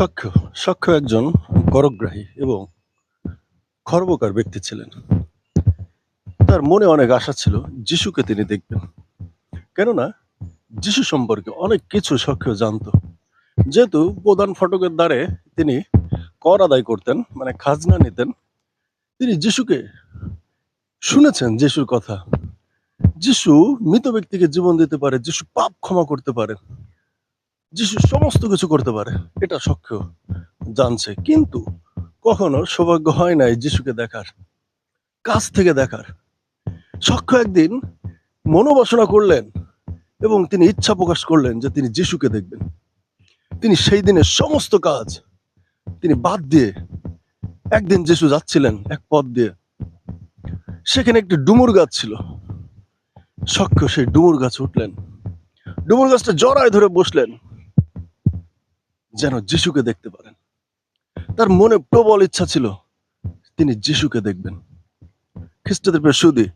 সক্ষ সক্ষ একজন করগ্রাহী এবং খর্বকার ব্যক্তি ছিলেন। তার মনে অনেক আশা ছিল যিশুকে তিনি দেখবেন। কেননা, যিশু সম্পর্কে অনেক কিছু সক্ষ জানতো। যেহেতু প্রধান ফটকের দ্বারে তিনি কর আদায় করতেন মানে খাজনা নিতেন, তিনি যিশুকে শুনেছেন যিশুর কথা। যিশু মৃত ব্যক্তিকে জীবন দিতে পারে, যিশু পাপ ক্ষমা করতে পারে যিশু সমস্ত কিছু করতে পারে, এটা সক্ষ জানছে। কিন্তু কখনো সৌভাগ্য হয় নাই যিশুকে দেখার, কাছ থেকে দেখার। সক্ষ একদিন মনোবাসনা করলেন এবং তিনি ইচ্ছা প্রকাশ করলেন যে তিনি যিশুকে দেখবেন। তিনি সেই দিনের সমস্ত কাজ তিনি বাদ দিয়ে একদিন যিশু যাচ্ছিলেন এক পথ দিয়ে। সেখানে একটি ডুমুর গাছ ছিল। সক্ষ সেই ডুমুর গাছ উঠলেন। ডুমুর গাছটা জড়ায় ধরে বসলেন। যেন যিশুকে দেখতে পারেন। তার মনে প্রবল ইচ্ছা ছিল, তিনি যিশুকে দেখবেন। খ্রিস্টদের প্রিয় সুদী,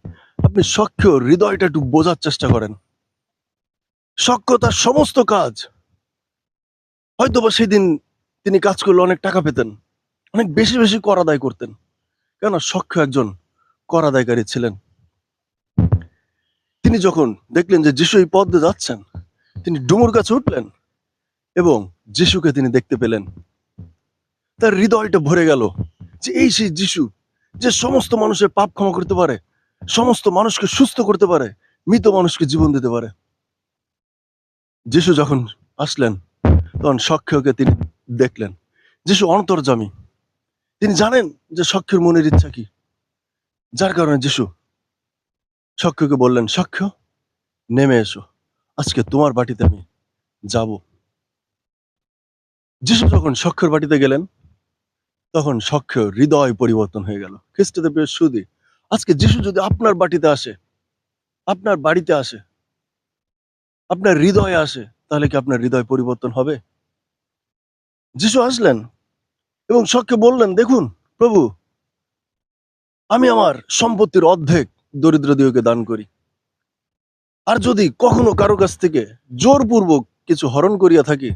আপনি সক্ষ হৃদয়টা একটু বোঝার চেষ্টা করেন। সক্ষ তার সমস্ত কাজ হয়তো বা সেদিন তিনি কাজ করলে অনেক টাকা পেতেন, অনেক বেশি বেশি কর আদায় করতেন কেন সক্ষ একজন কর আদায়কারী ছিলেন। তিনি যখন দেখলেন যে যিশু এই পথ দিয়ে যাচ্ছেন, তিনি ডুমুর গাছে উঠলেন এবং যিশুকে তিনি দেখতে পেলেন। তার হৃদয়টা ভরে গেল যে এই সেই যিশু, যে সমস্ত মানুষের পাপ ক্ষমা করতে পারে, সমস্ত মানুষকে সুস্থ করতে পারে, মৃত মানুষকে জীবন দিতে পারে। যিশু যখন আসলেন, তখন সক্ষকে তিনি দেখলেন। যিশু অন্তর্জামী তিনি জানেন যে সক্ষের মনের ইচ্ছা কি। যার কারণে যিশু সক্ষকে বললেন, সক্ষ, নেমে এসো। আজকে তোমার বাটিতে আমি যাব। যিশু যখন সক্ষর বাটিতে গেলেন, তখন সক্ষ হৃদয় পরিবর্তন হয়ে গেল। খ্রিস্টদেবের সুদি, আজকে যিশু যদি আপনার বাটিতে আসে, আপনার বাড়িতে আসে, আপনার হৃদয়ে আসে, তাহলে কি আপনার হৃদয় পরিবর্তন হবে? যিশু আসলেন এবং সক্ষে বললেন, দেখুন, প্রভু, আমি আমার সম্পত্তির অর্ধেক দরিদ্র দিওকে দান করি। আর যদি কখনো কারও কাছ থেকে জোরপূর্বক কিছু হরণ করিয়া থাকি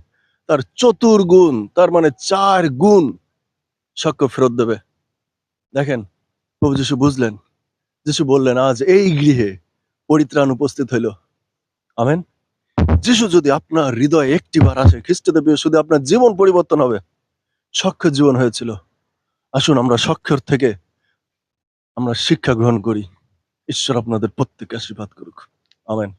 তার চতুর্গুণ তার মানে চার গুণ সক্ষ ফেরত দেবে। দেখেন, প্রভু যিশু বুঝলেন, যিশু বললেন, আজ এই গৃহে পরিত্রাণ উপস্থিত হইল। আমেন। যিশু যদি আপনার হৃদয়ে একটি বার আসে খ্রিস্টদেব শুধু আপনার জীবন পরিবর্তন হবে সক্ষ জীবন হয়েছিল। আসুন আমরা সক্ষর থেকে আমরা শিক্ষা গ্রহণ করি। ঈশ্বর আপনাদের প্রত্যেক আশীর্বাদ করুক। আমেন।